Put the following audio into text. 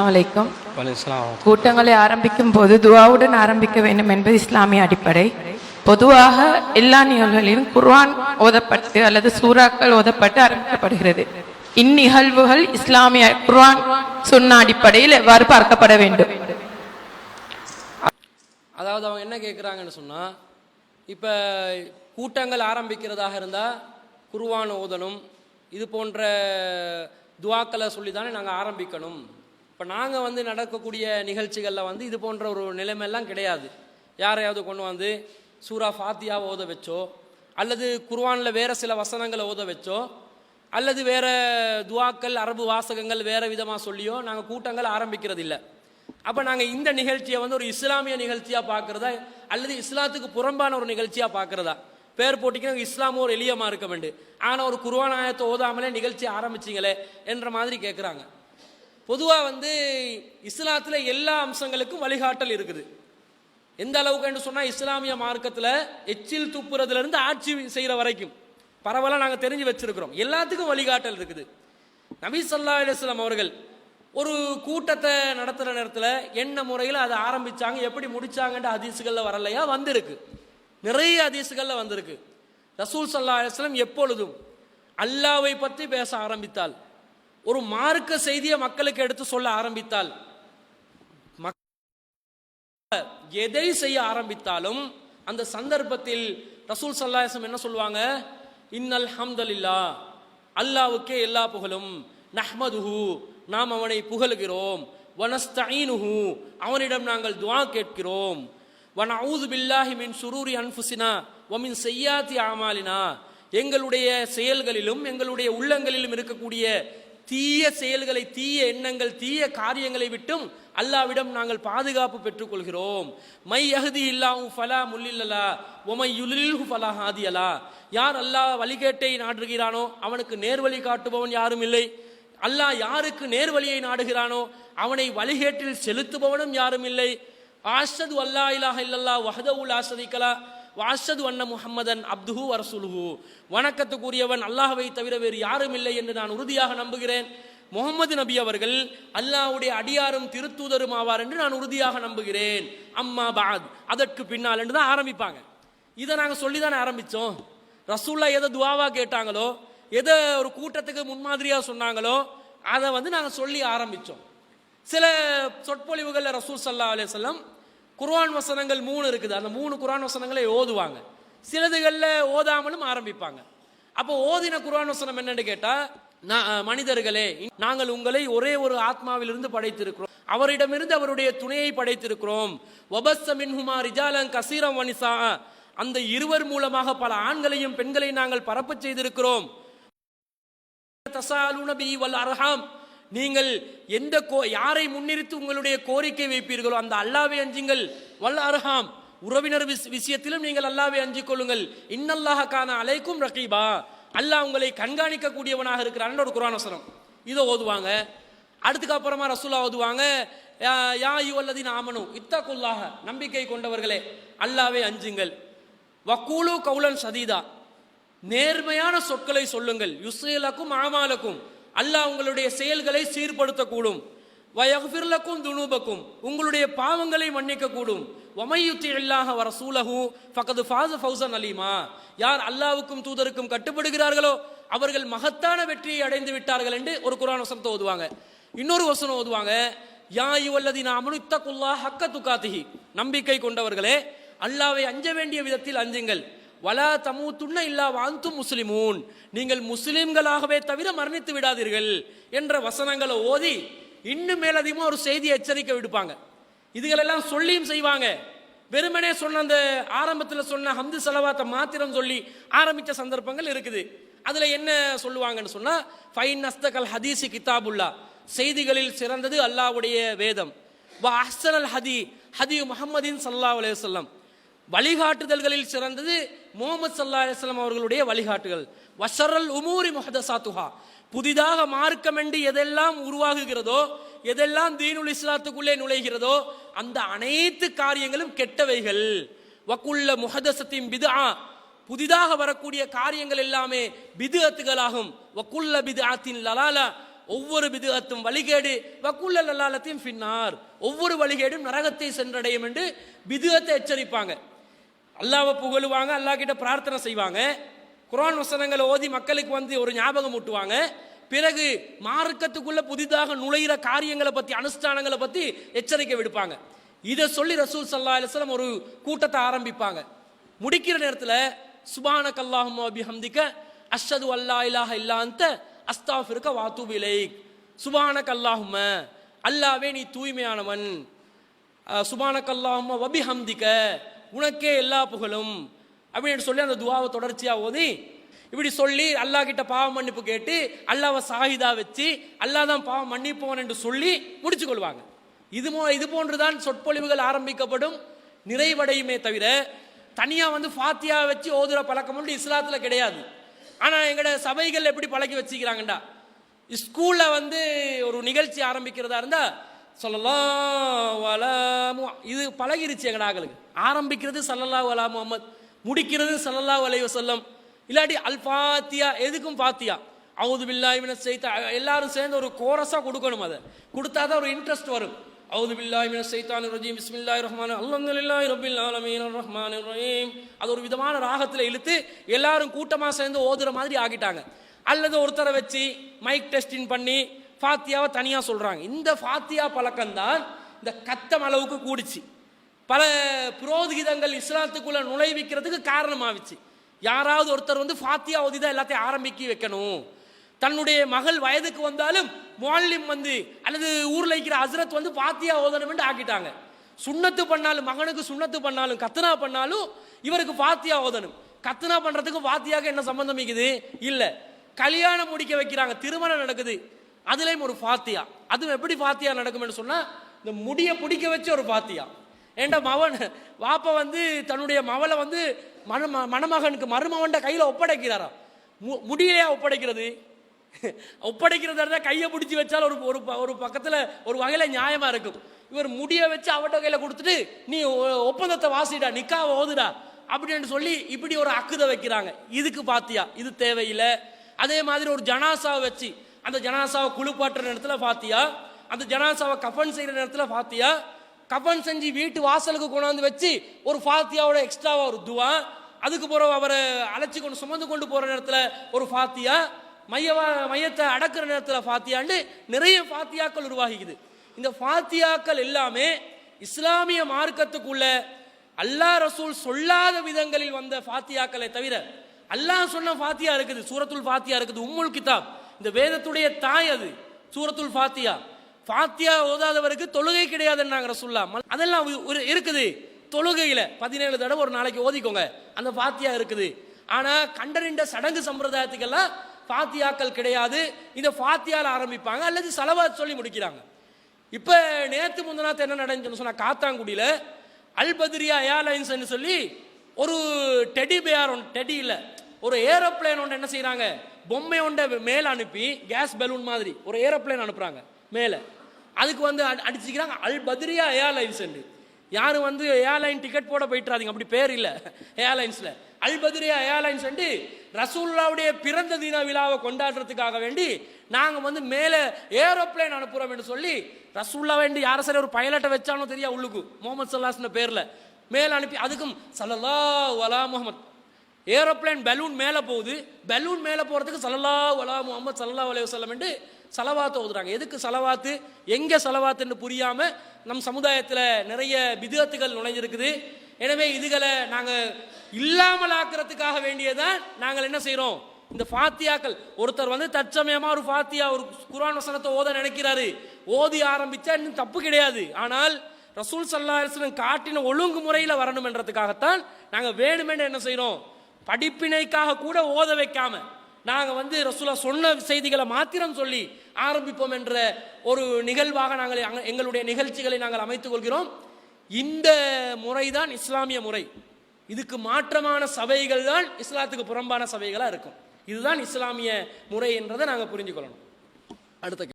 வலைக்கும் கூட்டங்களை ஆரம்பிக்கும் போது துவாவுடன் ஆரம்பிக்க வேண்டும் என்பது இஸ்லாமிய அடிப்படை. பொதுவாக எல்லா நிகழ்வுகளிலும் குர்ஆன் ஓதப்பட்டு அல்லது சூறாக்கள் ஓதப்பட்டு ஆரம்பிக்கப்படுகிறது இந்நிகழ்வுகள் இஸ்லாமிய குர்ஆன் சுன்னா அடிப்படையில் எவ்வாறு பார்க்கப்பட வேண்டும்? அதாவது அவங்க என்ன கேட்குறாங்கன்னு சொன்னால் இப்போ கூட்டங்கள் ஆரம்பிக்கிறதாக இருந்தால் குருவான் ஓதணும் இது போன்ற துவாக்களை சொல்லி தானே நாங்கள் ஆரம்பிக்கணும். இப்போ நாங்கள் வந்து நடக்கக்கூடிய நிகழ்ச்சிகளில் வந்து இது போன்ற ஒரு நிலைமையெல்லாம் கிடையாது. யாரையாவது கொண்டு வந்து சூரா ஃபாத்தியாவை ஓத வச்சோ அல்லது குர்வானில் வேறு சில வசனங்களை ஓத வச்சோ அல்லது வேறு துவாக்கள் அரபு வாசகங்கள் வேறு விதமாக சொல்லியோ நாங்கள் கூட்டங்கள் ஆரம்பிக்கிறது இல்லை அப்போ நாங்கள் இந்த நிகழ்ச்சியை வந்து ஒரு இஸ்லாமிய நிகழ்ச்சியாக பார்க்குறதா அல்லது இஸ்லாத்துக்கு புறம்பான ஒரு நிகழ்ச்சியாக பார்க்குறதா? பேர் போட்டிக்கு இஸ்லாமும் ஒரு எளியமாக இருக்க வேண்டும் ஆனால் ஒரு குர்ஆன் ஆயத்தை ஓதாமலே நிகழ்ச்சி ஆரம்பிச்சிங்களே என்ற மாதிரி கேட்குறாங்க பொதுவாக வந்து இஸ்லாத்தில் எல்லா அம்சங்களுக்கும் வழிகாட்டல் இருக்குது. எந்த அளவுக்கு சொன்னால் இஸ்லாமிய மார்க்கத்தில் எச்சில் துப்புறதுலேருந்து ஆட்சி செய்கிற வரைக்கும். பரவலாக நாங்கள் தெரிஞ்சு வச்சுருக்கிறோம். எல்லாத்துக்கும் வழிகாட்டல் இருக்குது. நபி சொல்லா அலைஹி அவர்கள் ஒரு கூட்டத்தை நடத்துகிற நேரத்தில் என்ன முறையில் அதை ஆரம்பித்தாங்க எப்படி முடித்தாங்கன்ற அதிசுகளில் வரலையா வந்திருக்கு. நிறைய அதிசுகளில் வந்திருக்கு. ரசூல் சல்லா அலைஹி எப்பொழுதும் அல்லாவை பற்றி பேச ஆரம்பித்தால் ஒரு மார்க்க செய்தியை மக்களுக்கு எடுத்து சொல்ல ஆரம்பித்தால் எதை செய்ய ஆரம்பித்தாலும் அந்த சந்தர்ப்பத்தில் ரசூல் சல்லாஹம் என்ன சொல்லுவாங்க? இன்னல் ஹம்தலில்லா அல்லாவுக்கே எல்லா புகழும். நஹ்மதுஹு நாம் அவனை புகழுகிறோம். வனஸ்தீனுஹு அவனிடம் நாங்கள் துவா கேட்கிறோம். வன அவுது பில்லாஹி மின் சுரூரி அன்ஃபுசினா ஒமின் செய்யாத்தி ஆமாலினா எங்களுடைய செயல்களிலும் எங்களுடைய உள்ளங்களிலும் இருக்கக்கூடிய தீய செயல்களை தீய எண்ணங்கள் தீய காரியங்களை விட்டும் அல்லாவிடம் நாங்கள் பாதுகாப்பு பெற்றுக்கொள்கிறோம். மை யஹதி இல்லாஹு ஃபலா முல்லில்லலா ஒமை யுலில்ஹு ஃபலா ஹாதியலா. யார் அல்லாஹ் வழிகேட்டை நாடுகிறானோ அவனுக்கு நேர்வழி காட்டுபவன் யாரும் இல்லை. அல்லாஹ் யாருக்கு நேர்வழியை நாடுகிறானோ அவனை வழிகேட்டில் செலுத்துபவனும் யாரும் இல்லை. ஆஷது அல்லா இலாஹ இல்லல்லா வஹதவுல் ஆசதிக்கலா வாஷது அண்ண முஹம்மதன் அப்துஹு அரசுலுஹு வணக்கத்துக்குரியவன் அல்லாஹவை தவிர வேறு யாரும் இல்லை என்று நான் உறுதியாக நம்புகிறேன். முகமது நபி அவர்கள் அல்லாஹ்வுடைய அடியாரும் திருத்தூதரும் ஆவார் என்று நான் உறுதியாக நம்புகிறேன். அம்மா பாத் அதற்கு பின்னால் என்று தான் ஆரம்பிப்பாங்க. இதை நாங்கள் சொல்லி தானே ஆரம்பித்தோம் ரசூல்லா எதை துவாவா கேட்டாங்களோ எதை ஒரு கூட்டத்துக்கு முன்மாதிரியாக சொன்னாங்களோ அதை வந்து நாங்கள் சொல்லி ஆரம்பித்தோம் சில சொற்பொழிவுகளில் ரசூல் சல்லா செல்லம் குர்ஆன் வசனங்கள் மூணு இருக்குது. அந்த மூணு குர்ஆன் வசனங்களை ஓதுவாங்க. சிலதுகளில் ஓதாமலும் ஆரம்பிப்பாங்க. அப்போ ஓதின குர்ஆன் வசனம் என்னன்னு கேட்டால் மனிதர்களே நாங்கள் உங்களை ஒரே ஒரு ஆத்மாவிலிருந்து படைத்திருக்கிறோம். அவரிடமிருந்து அவருடைய துணையை படைத்திருக்கிறோம். வபஸ்ஸ மின்ஹுமா ரிஜாலன் கசீரம் வனிசா. அந்த இருவர் மூலமாக பல ஆண்களையும் பெண்களையும் நாங்கள் பரப்பச் செய்திருக்கிறோம். தசாலுன வல் அர்ஹாம். நீங்கள் எந்த கோ யாரை முன்னிறுத்து உங்களுடைய கோரிக்கை வைப்பீர்களோ அந்த அல்லாவை அஞ்சுங்கள். வல்ல அருகாம் உறவினர் விஷ- விஷயத்திலும் நீங்கள் அல்லாவை அஞ்சிக் கொள்ளுங்கள். இன்னல்லாக காண அலைக்கும் ரகீபா. அல்லாஹ் உங்களை கண்காணிக்க கூடியவனாக இருக்கிறான் ஒரு குரானசனம் இதை ஓதுவாங்க. அடுத்துக்கு அப்புறமா ரசூலா ஓதுவாங்க. யா- யா யுவல்லதின் ஆமனு இத்தகுல்லாக நம்பிக்கை கொண்டவர்களே அல்லாவே அஞ்சுங்கள். வக்கூலு கவுலன் சதீதா. நேர்மையான சொற்களை சொல்லுங்கள். யுஸ்ரீலக்கும் ஆமாலக்கும். அல்லாஹ் உங்களுடைய செயல்களை சீர்படுத்தக்கூடும். வயஃபிர்லக்கும் துனூபக்கும். உங்களுடைய பாவங்களை மன்னிக்கக்கூடும். வமையுத்தி இல்லாஹ வர சூலகு ஃபகது ஃபாஸ ஃபௌசன் அலீமா. யார் அல்லாவுக்கும் தூதருக்கும் கட்டுப்படுகிறார்களோ அவர்கள் மகத்தான வெற்றியை அடைந்து விட்டார்கள் என்று ஒரு குரான் வசனத்தை ஓதுவாங்க. இன்னொரு வசனம் ஓதுவாங்க. யா யுவல்லதி நாமனு இத்தகுல்லா ஹக்க துக்காத்திகி நம்பிக்கை கொண்டவர்களே அல்லாவை அஞ்ச வேண்டிய விதத்தில் அஞ்சுங்கள். வலா தமூத்துண்ண இல்லா வாந்தும் முஸ்லிமூன். நீங்கள் முஸ்லிம்களாகவே தவிர மரணித்து விடாதீர்கள் என்ற வசனங்களை ஓதி இன்னும் மேலதிகமாக ஒரு செய்தி எச்சரிக்கை விடுப்பாங்க. இதுகளெல்லாம் சொல்லியும் செய்வாங்க. வெறுமனே சொன்ன அந்த ஆரம்பத்தில் சொன்ன ஹம்து செலவாத்தை மாத்திரம் சொல்லி ஆரம்பித்த சந்தர்ப்பங்கள் இருக்குது. அதில் என்ன சொல்லுவாங்கன்னு சொன்னால் ஃபைன் அஸ்தகல் ஹதீசி கிதாபுல்லா. செய்திகளில் சிறந்தது அல்லாஹ்வுடைய வேதம். வ அஹ்சனல் ஹதி ஹதி முகமதின் சல்லா அலையம் வழிகாட்டுதல்களில் சிறந்தது முகமது சல்லா அலிஸ்லாம் அவர்களுடைய வழிகாட்டுகள். வசரல் உமூரி முஹதசாத்துஹா புதிதாக மார்க்கம் என்று எதெல்லாம் உருவாகுகிறதோ எதெல்லாம் தீனுல் இஸ்லாத்துக்குள்ளே நுழைகிறதோ அந்த அனைத்து காரியங்களும் கெட்டவைகள். வக்குள்ள முஹதசத்தின் பிதா புதிதாக வரக்கூடிய காரியங்கள் எல்லாமே பிதுஅத்துகளாகும். வக்குள்ள பிதுஆத்தின் லலாலா. ஒவ்வொரு விதத்தும் வழிகேடு. வக்குள்ள லல்லாலத்தையும் பின்னார் ஒவ்வொரு வழிகேடும் நரகத்தை சென்றடையும் என்று விதத்தை எச்சரிப்பாங்க. அல்லாவை புகழுவாங்க அல்லாஹ் கிட்ட பிரார்த்தனை செய்வாங்க. குரான் வசனங்களை ஓதி மக்களுக்கு வந்து ஒரு ஞாபகம் ஊட்டுவாங்க. பிறகு மார்க்கத்துக்குள்ள புதிதாக நுழையிற காரியங்களை பத்தி அனுஷ்டானங்களை பத்தி எச்சரிக்கை விடுப்பாங்க. இதை சொல்லி ரசூல் சல்லா அலிஸ்லாம் ஒரு கூட்டத்தை ஆரம்பிப்பாங்க. முடிக்கிற நேரத்தில் சுபான அல்லாஹும் அபிஹம்திக்க அஷது அல்லா இல்லாஹ இல்லாந்த அஸ்தாஃபிருக்க வாத்து விலைக் சுபான கல்லாஹும அல்லாவே நீ தூய்மையானவன். சுபான அல்லாஹும்ம வபிஹம்திக்க உனக்கே எல்லா புகழும். அப்படின்னு சொல்லி அந்த துவாவை தொடர்ச்சியாக ஓதி இப்படி சொல்லி அல்லாஹ் கிட்ட பாவ மன்னிப்பு கேட்டு அல்லாவை சாகிதா வச்சு அல்லாஹ் தான் பாவம் மன்னிப்போன் என்று சொல்லி முடிச்சு கொள்வாங்க. இது மோ இது போன்றுதான் சொற்பொழிவுகள் ஆரம்பிக்கப்படும். நிறைவடையுமே தவிர தனியாக வந்து ஃபாத்தியா வச்சு ஓதுற பழக்கம் வந்து இஸ்லாத்தில் கிடையாது. ஆனால் எங்களோட சபைகள் எப்படி பழக்கி வச்சுக்கிறாங்கண்டா? ஸ்கூலில் வந்து ஒரு நிகழ்ச்சி ஆரம்பிக்கிறதா இருந்தால் சொல்லலாம் வலாமு இது பழகிருச்சு எங்கள் ஆகளுக்கு ஆரம்பிக்கிறது சல்லல்லாஹு அலா முஹம்மத் முடிக்கிறது சல்லல்லாஹு அலைஹி சொல்லம் இல்லாட்டி அல் ஃபாத்தியா எதுக்கும் ஃபாத்தியா அவுது பில்லாஹி சைத்தா எல்லாரும் சேர்ந்து ஒரு கோரஸாக கொடுக்கணும் அதை. கொடுத்தா தான் ஒரு இன்ட்ரெஸ்ட் வரும். அவுது பில்லாஹி சைத்தான் சைத்தானிர் ரஜீம் பிஸ்மில்லாஹிர் ரஹ்மான் அல்ஹம்துலில்லாஹி ரப்பில் ஆலமீன் ரஹீம். அது ஒரு விதமான ராகத்தில் இழுத்து எல்லாரும் கூட்டமாக சேர்ந்து ஓதுற மாதிரி ஆகிட்டாங்க அல்லது ஒருத்தரை வச்சு மைக் டெஸ்டிங் பண்ணி ஃபாத்தியாவை தனியாக சொல்கிறாங்க இந்த ஃபாத்தியா பழக்கம்தான் இந்த கத்தம் அளவுக்கு கூடிச்சு. பல புரோகிதங்கள் இஸ்லாத்துக்குள்ளே நுழைவிக்கிறதுக்கு காரணமாகிச்சு யாராவது ஒருத்தர் வந்து ஃபாத்தியா ஓதி தான் எல்லாத்தையும் ஆரம்பிக்க வைக்கணும். தன்னுடைய மகள் வயதுக்கு வந்தாலும் முல்லிம் வந்து அல்லது ஊரில் இருக்கிற ஹசரத் வந்து ஃபாத்தியா ஓதணும்னு ஆக்கிட்டாங்க. சுண்ணத்து பண்ணாலும் மகனுக்கு சுண்ணத்து பண்ணாலும் கத்தனா பண்ணாலும் இவருக்கு ஃபாத்தியா ஓதணும். கத்தனா பண்ணுறதுக்கு ஃபாத்தியாக என்ன சம்மந்தம் இருக்குது? இல்லை. கல்யாணம் முடிக்க வைக்கிறாங்க. திருமணம் நடக்குது. அதுலேயும் ஒரு ஃபாத்தியா. அதுவும் எப்படி ஃபாத்தியா நடக்கும்னு சொன்னால் இந்த முடியை பிடிக்க வச்சு ஒரு ஃபாத்தியா. ஏண்டா மவன் வாப்ப வந்து தன்னுடைய மவளை வந்து மணம மணமகனுக்கு மருமகன்ட கையில் ஒப்படைக்கிறாரா மு- முடியலையா ஒப்படைக்கிறது? ஒப்படைக்கிறதா இருந்தால் கையை பிடிச்சி வச்சால் ஒரு ஒரு ப- ஒரு பக்கத்தில் ஒரு வகையில் நியாயமாக இருக்கும். இவர் முடியை வச்சு அவட்ட கையில் கொடுத்துட்டு நீ ஒ- ஒப்பந்தத்தை வாசிடா நிக்காவை ஓதுடா அப்படின்னு சொல்லி இப்படி ஒரு அக்குதை வைக்கிறாங்க. இதுக்கு பாத்தியா இது தேவையில்லை. அதே மாதிரி ஒரு ஜனாசாவை வச்சு அந்த ஜனாசாவை குளிப்பாட்டுற நேரத்தில் பாத்தியா அந்த ஜனாசாவை கஃபன் செய்கிற நேரத்தில் ஃபாத்தியா கஃபன் செஞ்சு வீட்டு வாசலுக்கு கொண்டாந்து வச்சு ஒரு ஃபாத்தியாவோட எக்ஸ்ட்ராவாக ஒரு துவா அதுக்கு பிறகு அவரை அழைச்சி கொண்டு சுமந்து கொண்டு போகிற நேரத்தில் ஒரு ஃபாத்தியா மையவா மையத்தை அடக்கிற நேரத்தில் ஃபாத்தியாண்டு நிறைய ஃபாத்தியாக்கள் உருவாகிக்குது. இந்த ஃபாத்தியாக்கள் எல்லாமே இஸ்லாமிய மார்க்கத்துக்குள்ள அல்லாஹ் ரசூல் சொல்லாத விதங்களில் வந்த ஃபாத்தியாக்களை தவிர அல்லாஹ் சொன்ன ஃபாத்தியா இருக்குது சூரத்துல் ஃபாத்தியா இருக்குது உம்முல் கிதாப். இந்த வேதத்துடைய தாய் அது சூரத்துல் ஃபாத்தியா ஃபாத்தியா ஓதாதவருக்கு தொழுகை கிடையாதுன்னாங்க ரசூல்லா. அதெல்லாம் ஒரு இருக்குது. தொழுகையில் பதினேழு தடவை ஒரு நாளைக்கு ஓதிக்கோங்க. அந்த ஃபாத்தியா இருக்குது. ஆனால் கண்டறிந்த சடங்கு சம்பிரதாயத்துக்கெல்லாம் ஃபாத்தியாக்கள் கிடையாது. இந்த ஃபாத்தியால் ஆரம்பிப்பாங்க. அல்லது சலவாத் சொல்லி முடிக்கிறாங்க. இப்போ நேற்று முந்தநாத்து என்ன நடந்துச்சுன்னு சொன்னால் காத்தாங்குடியில் அல்பத்ரியா ஏர்லைன்ஸ்ன்னு சொல்லி ஒரு டெடி பேர் ஒன்று டெடி இல்லை ஒரு ஏரோப்ளேன் ஒன்று என்ன செய்கிறாங்க பொம்மை ஒன்றை மேலே அனுப்பி கேஸ் பலூன் மாதிரி ஒரு ஏரோப்ளேன் அனுப்புறாங்க மேலே. அதுக்கு வந்து அடிச்சுக்கிறாங்க அல் பத்ரியா ஏர்லைன்ஸ் யாரும் வந்து ஏர்லைன் டிக்கெட் போட போயிட்டுறாதீங்க அப்படி பேர் இல்லை ஏர்லைன்ஸில் அல் பத்ரியா ஏர்லைன்ஸ் வந்து ரசூல்லாவுடைய பிறந்த தின விழாவை கொண்டாடுறதுக்காக வேண்டி நாங்கள் வந்து மேலே ஏரோப்ளேன் அனுப்புகிறோம் என்று சொல்லி ரசூல்லா வேண்டி யார சரி ஒரு பைலட்டை வச்சாலும் தெரியா உள்ளுக்கு முகமது சல்லாஸ்ன பேரில். மேலே அனுப்பி அதுக்கும் சல்லல்லா வலா முகமது. ஏரோப்ளேன் பலூன் மேலே போகுது. பலூன் மேலே போகிறதுக்கு சல்லல்லா வலா முகமது சல்லா அலைய வசல்லம் சலவாத்து ஓதுறாங்க. எதுக்கு சலவாத்து எங்கே சலவாத்துன்னு புரியாமல் நம் சமுதாயத்தில் நிறைய விதத்துகள் நுழைஞ்சிருக்குது. எனவே இதுகளை நாங்கள் இல்லாமல் ஆக்கிறதுக்காக வேண்டியதான் நாங்கள் என்ன செய்கிறோம் இந்த ஃபாத்தியாக்கள். ஒருத்தர் வந்து தற்சமயமாக ஒரு ஃபாத்தியா ஒரு குரான் வசனத்தை ஓத நினைக்கிறாரு. ஓதி ஆரம்பித்தா இன்னும் தப்பு கிடையாது. ஆனால் ரசூல் சல்லா காட்டின ஒழுங்கு முறையில் வரணும் என்றதுக்காகத்தான் நாங்கள் வேணுமென்று என்ன செய்கிறோம் படிப்பினைக்காக கூட ஓத வைக்காம நாங்கள் வந்து ரசூலா சொன்ன செய்திகளை மாத்திரம் சொல்லி ஆரம்பிப்போம் என்ற ஒரு நிகழ்வாக நாங்கள் எங்களுடைய நிகழ்ச்சிகளை நாங்கள் அமைத்துக் கொள்கிறோம். இந்த முறைதான் இஸ்லாமிய முறை. இதுக்கு மாற்றமான சபைகள் தான் இஸ்லாத்துக்கு புறம்பான சபைகளாக இருக்கும். இதுதான் இஸ்லாமிய முறை என்றதை நாங்கள் புரிஞ்சுக்கொள்ளணும். அடுத்த